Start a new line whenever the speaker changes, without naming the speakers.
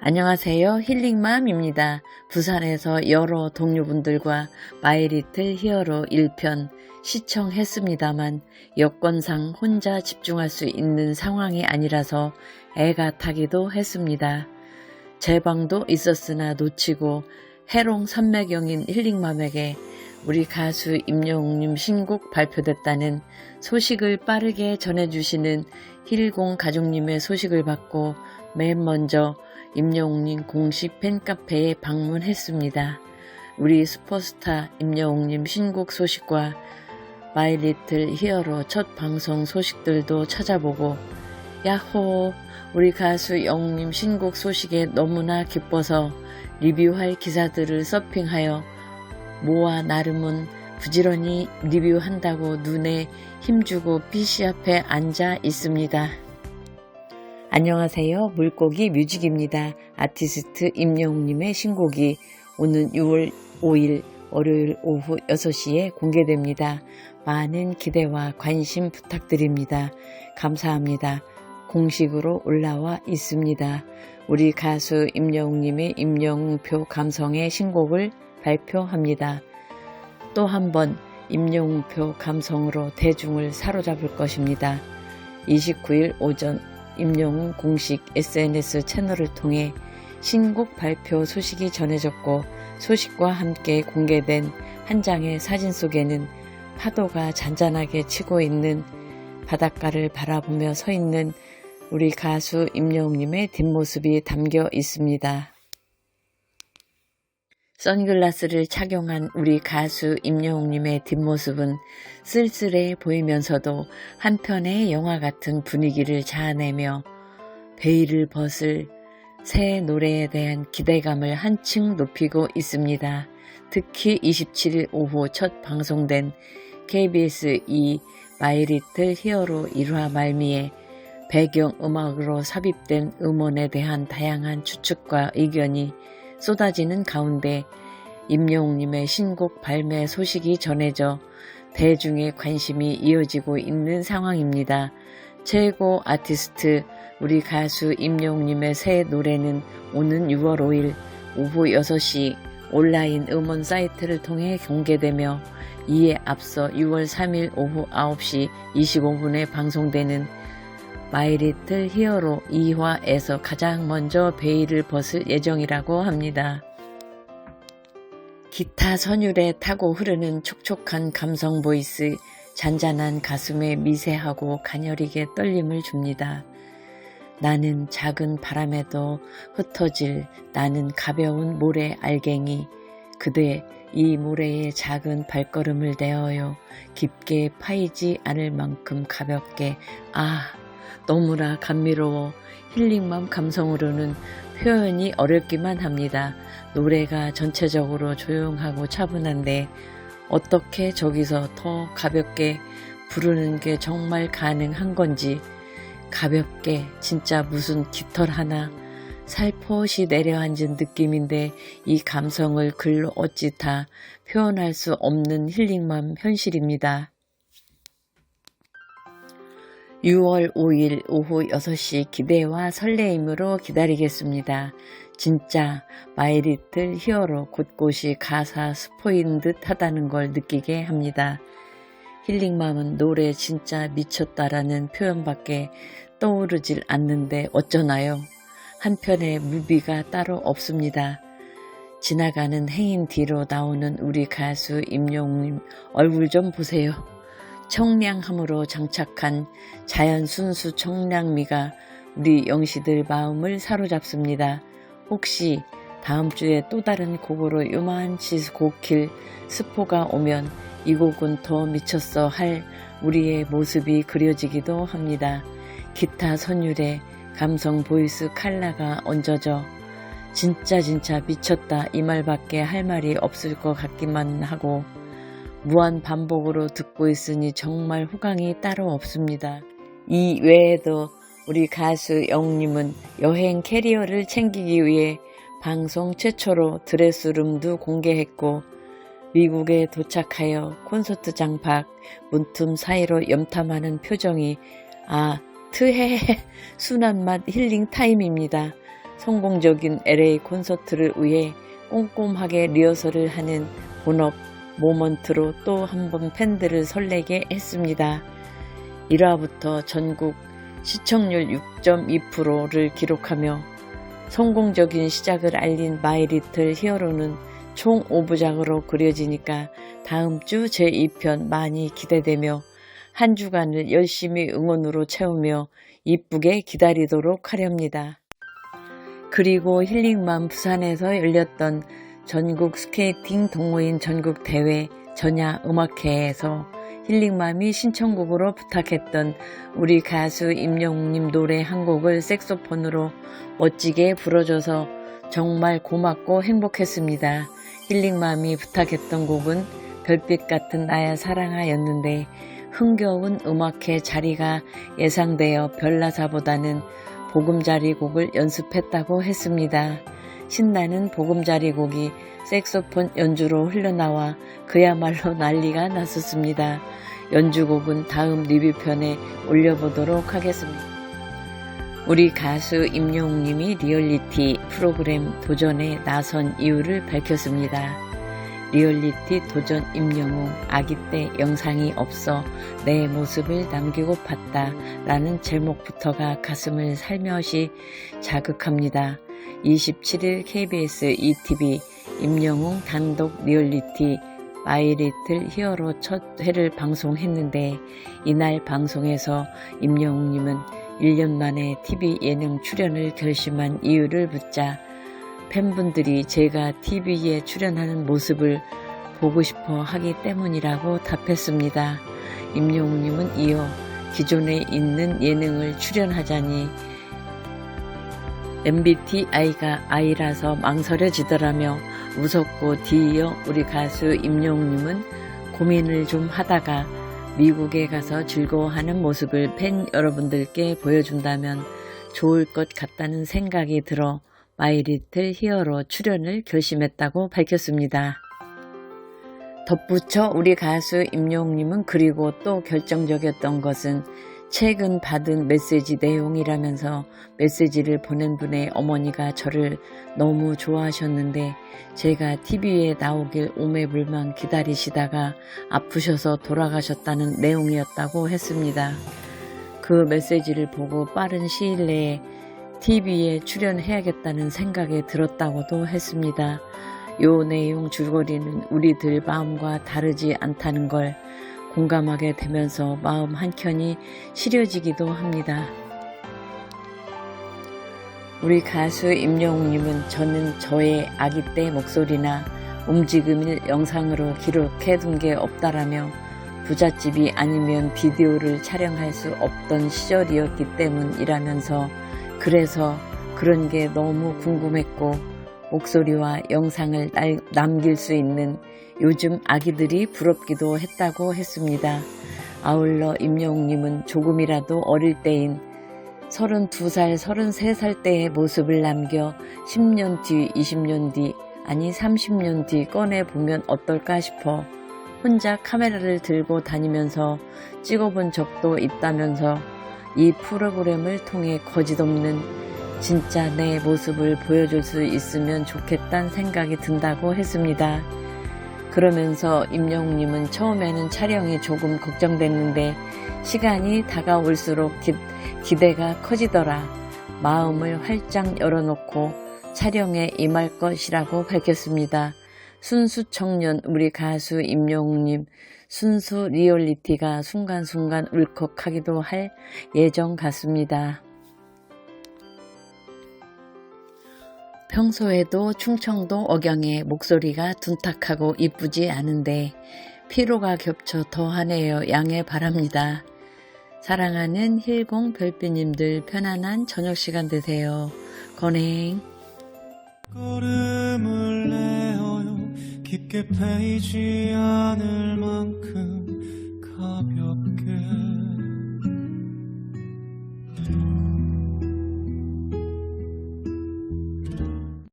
안녕하세요. 힐링맘입니다. 부산에서 여러 동료분들과 마이리틀 히어로 1편 시청했습니다만 여건상 혼자 집중할 수 있는 상황이 아니라서 애가 타기도 했습니다. 제 방도 있었으나 놓치고 해롱 산매경인 힐링맘에게 우리 가수 임영웅님 신곡 발표됐다는 소식을 빠르게 전해주시는 힐공 가족님의 소식을 받고 맨 먼저 임영웅님 공식 팬카페에 방문했습니다. 우리 슈퍼스타 임영웅님 신곡 소식과 마이 리틀 히어로 첫 방송 소식들도 찾아보고 야호 우리 가수 영웅님 신곡 소식에 너무나 기뻐서 리뷰할 기사들을 서핑하여 모아 나름은 부지런히 리뷰한다고 눈에 힘주고 PC 앞에 앉아 있습니다. 안녕하세요. 물고기 뮤직입니다. 아티스트 임영웅님의 신곡이 오는 6월 5일 월요일 오후 6시에 공개됩니다. 많은 기대와 관심 부탁드립니다. 감사합니다. 공식으로 올라와 있습니다. 우리 가수 임영웅님의 임영웅표 감성의 신곡을 발표합니다. 또 한 번 임영웅표 감성으로 대중을 사로잡을 것입니다. 29일 오전 임영웅 공식 SNS 채널을 통해 신곡 발표 소식이 전해졌고 소식과 함께 공개된 한 장의 사진 속에는 파도가 잔잔하게 치고 있는 바닷가를 바라보며 서 있는 우리 가수 임영웅님의 뒷모습이 담겨 있습니다. 선글라스를 착용한 우리 가수 임영웅님의 뒷모습은 쓸쓸해 보이면서도 한편의 영화 같은 분위기를 자아내며 베일을 벗을 새 노래에 대한 기대감을 한층 높이고 있습니다. 특히 27일 오후 첫 방송된 KBS 2 마이리틀 히어로 1화 말미에 배경 음악으로 삽입된 음원에 대한 다양한 추측과 의견이 쏟아지는 가운데 임영웅님의 신곡 발매 소식이 전해져 대중의 관심이 이어지고 있는 상황입니다. 최고 아티스트 우리 가수 임영웅님의 새 노래는 오는 6월 5일 오후 6시 온라인 음원 사이트를 통해 공개되며 이에 앞서 6월 3일 오후 9시 25분에 방송되는 마이리틀 히어로 2화에서 가장 먼저 베일을 벗을 예정이라고 합니다. 기타 선율에 타고 흐르는 촉촉한 감성 보이스, 잔잔한 가슴에 미세하고 가녀리게 떨림을 줍니다. 나는 작은 바람에도 흩어질 나는 가벼운 모래 알갱이 그대 이 모래에 작은 발걸음을 내어요 깊게 파이지 않을 만큼 가볍게 아 너무나 감미로워 힐링맘 감성으로는 표현이 어렵기만 합니다. 노래가 전체적으로 조용하고 차분한데 어떻게 저기서 더 가볍게 부르는 게 정말 가능한 건지 가볍게 진짜 무슨 깃털 하나 살포시 내려앉은 느낌인데 이 감성을 글로 어찌 다 표현할 수 없는 힐링맘 현실입니다. 6월 5일 오후 6시 기대와 설레임으로 기다리겠습니다. 진짜 마이리틀 히어로 곳곳이 가사 스포인 듯 하다는 걸 느끼게 합니다. 힐링맘은 노래 진짜 미쳤다라는 표현밖에 떠오르질 않는데 어쩌나요? 한편의 무비가 따로 없습니다. 지나가는 행인 뒤로 나오는 우리 가수 임영웅님 얼굴 좀 보세요. 청량함으로 장착한 자연 순수 청량미가 우리 영시들 마음을 사로잡습니다. 혹시 다음 주에 또 다른 곡으로 요만치 곡힐 스포가 오면 이 곡은 더 미쳤어 할 우리의 모습이 그려지기도 합니다. 기타 선율에 감성 보이스 칼라가 얹어져 진짜 진짜 미쳤다 이 말밖에 할 말이 없을 것 같기만 하고 무한 반복으로 듣고 있으니 정말 호강이 따로 없습니다. 이 외에도 우리 가수 영님은 여행 캐리어를 챙기기 위해 방송 최초로 드레스룸도 공개했고 미국에 도착하여 콘서트 장박 문틈 사이로 염탐하는 표정이 아 트헤 순한 맛 힐링 타임입니다. 성공적인 LA 콘서트를 위해 꼼꼼하게 리허설을 하는 본업 모먼트로 또 한 번 팬들을 설레게 했습니다. 1화부터 전국 시청률 6.2%를 기록하며 성공적인 시작을 알린 마이리틀 히어로는 총 5부작으로 그려지니까 다음 주 제2편 많이 기대되며 한 주간을 열심히 응원으로 채우며 이쁘게 기다리도록 하렵니다. 그리고 힐링맘 부산에서 열렸던 전국 스케이팅 동호인 전국 대회 전야 음악회에서 힐링맘이 신청곡으로 부탁했던 우리 가수 임영웅님 노래 한 곡을 색소폰으로 멋지게 불어줘서 정말 고맙고 행복했습니다. 힐링맘이 부탁했던 곡은 별빛 같은 나야 사랑아였는데 흥겨운 음악회 자리가 예상되어 별나사보다는 보금자리 곡을 연습했다고 했습니다. 신나는 보금자리 곡이 색소폰 연주로 흘러나와 그야말로 난리가 났었습니다. 연주곡은 다음 리뷰편에 올려보도록 하겠습니다. 우리 가수 임영웅님이 리얼리티 프로그램 도전에 나선 이유를 밝혔습니다. 리얼리티 도전 임영웅 아기 때 영상이 없어 내 모습을 남기고 봤다 라는 제목부터가 가슴을 살며시 자극합니다. 27일 KBS ETV 임영웅 단독 리얼리티 마이리틀 히어로 첫 회를 방송했는데 이날 방송에서 임영웅님은 1년 만에 TV 예능 출연을 결심한 이유를 묻자 팬분들이 제가 TV에 출연하는 모습을 보고 싶어 하기 때문이라고 답했습니다. 임영웅님은 이어 기존에 있는 예능을 출연하자니 MBTI가 I라서 망설여지더라며 무섭고 뒤이어 우리 가수 임영웅님은 고민을 좀 하다가 미국에 가서 즐거워하는 모습을 팬 여러분들께 보여준다면 좋을 것 같다는 생각이 들어 마이리틀 히어로 출연을 결심했다고 밝혔습니다. 덧붙여 우리 가수 임영웅님은 그리고 또 결정적이었던 것은 최근 받은 메시지 내용이라면서 메시지를 보낸 분의 어머니가 저를 너무 좋아하셨는데 제가 TV에 나오길 오매불만 기다리시다가 아프셔서 돌아가셨다는 내용이었다고 했습니다. 그 메시지를 보고 빠른 시일 내에 TV에 출연해야겠다는 생각이 들었다고도 했습니다. 요 내용 줄거리는 우리들 마음과 다르지 않다는 걸 공감하게 되면서 마음 한켠이 시려지기도 합니다. 우리 가수 임영웅님은 저는 저의 아기 때 목소리나 움직임을 영상으로 기록해둔 게 없다라며 부잣집이 아니면 비디오를 촬영할 수 없던 시절이었기 때문이라면서 그래서 그런 게 너무 궁금했고 목소리와 영상을 남길 수 있는 요즘 아기들이 부럽기도 했다고 했습니다. 아울러 임영웅님은 조금이라도 어릴 때인 32살, 33살 때의 모습을 남겨 10년 뒤, 20년 뒤, 아니 30년 뒤 꺼내보면 어떨까 싶어 혼자 카메라를 들고 다니면서 찍어본 적도 있다면서 이 프로그램을 통해 거짓없는 진짜 내 모습을 보여줄 수 있으면 좋겠다는 생각이 든다고 했습니다. 그러면서 임영웅님은 처음에는 촬영이 조금 걱정됐는데 시간이 다가올수록 기, 기대가 커지더라. 마음을 활짝 열어놓고 촬영에 임할 것이라고 밝혔습니다. 순수 청년 우리 가수 임영웅님 순수 리얼리티가 순간순간 울컥하기도 할 예정 같습니다. 평소에도 충청도 억양의 목소리가 둔탁하고 이쁘지 않은데 피로가 겹쳐 더하네요. 양해 바랍니다. 사랑하는 힐공 별빛님들 편안한 저녁 시간 되세요. 건행.
걸음을 내어요 깊게 패이지 않을 만큼